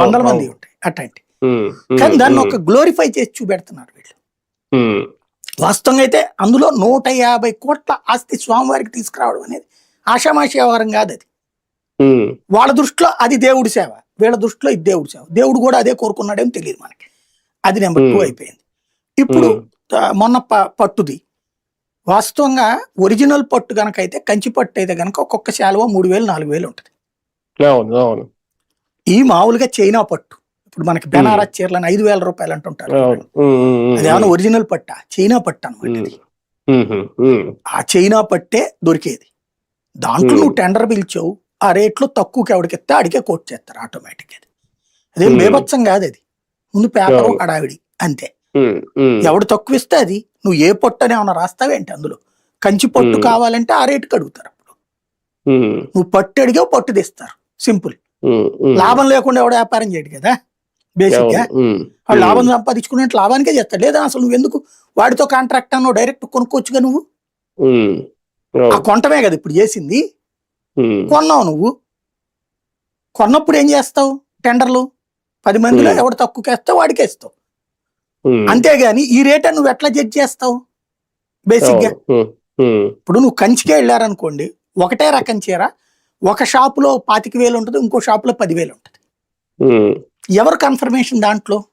వందల మంది. ఉంటాయి అట్లాంటి కానీ దాన్ని ఒక గ్లోరిఫై చేసి చూపెడుతున్నారు వీళ్ళు. వాస్తవంగా అయితే అందులో నూట యాభై కోట్ల ఆస్తి స్వామివారికి తీసుకురావడం అనేది ఆషామాషి వ్యవహారం కాదు అది. వాళ్ళ దృష్టిలో అది దేవుడి సేవ వీళ్ళ దృష్టిలో ఇది దేవుడి సేవ. దేవుడు కూడా అదే కోరుకున్నాడేమో తెలియదు మనకి. అది నెంబర్ టూ. అయిపోయింది. ఇప్పుడు మొన్న ప- పట్టుది. వాస్తవంగా ఒరిజినల్ పట్టు గనక అయితే కంచి పట్టు అయితే గనక ఒక్కొక్క శాలువ మూడు వేలు నాలుగు వేలు ఉంటుంది. ఈ మామూలుగా చైనా పట్టు. ఇప్పుడు మనకి బెనారస్ చీరలను ఐదు వేల రూపాయలు అంటుంటారు అవును. ఉమ్, ఉమ్, ఉమ్, అది ఏమైనా ఒరిజినల్ పట్ట? చైనా పట్టు అనమాట ఆ చైనా పట్టే దొరికేది. దాంట్లో. నువ్వు టెండర్ పిలిచావు ఆ రేట్లో తక్కువకి ఎవడికిస్తే అడిగే కోట్ చేస్తారు ఆటోమేటిక్ అది. అదేం. బేబత్సం కాదు అది. ముందు పేపర్ అవును. హడావిడి అంతే. ఎవడు తక్కువ ఇస్తే అది. నువ్వు ఏ పొట్టు అని ఏమైనా రాస్తావేంటి అందులో? కంచి పొట్టు. కావాలంటే ఆ రేటుకి అడుగుతారు అప్పుడు. నువ్వు పట్టు అడిగావు పట్టు తెస్తారు. సింపుల్. లాభం లేకుండా ఎవడ వ్యాపారం చేయడు కదా బేసిక్గా. వాడు లాభం సంపాదించుకునే లాభానికే చేస్తాడు. లేదా అసలు నువ్వు ఎందుకు వాడితో కాంట్రాక్ట్ అన్నావు డైరెక్ట్ కొనుక్కోవచ్చుగా నువ్వు? ఆ కొంటమే కదా ఇప్పుడు చేసింది. కొన్నావు నువ్వు. కొన్నప్పుడు ఏం చేస్తావు? టెండర్లు? పది మందిలో. ఎవడు తక్కువకి వేస్తావు వాడికి వేస్తావు ఉమ్, అంతేగాని ఈ రేట్ నువ్వు ఎట్లా జడ్జ్ చేస్తావు? బేసిక్గా. ఇప్పుడు నువ్వు కంచికే వెళ్ళారనుకోండి ఒకటే రకం చీర ఒక షాపులో పాతిక వేలు ఉంటుంది ఇంకో షాపులో పదివేలు ఉంటుంది. ఎవరు కన్ఫర్మేషన్ దాంట్లో?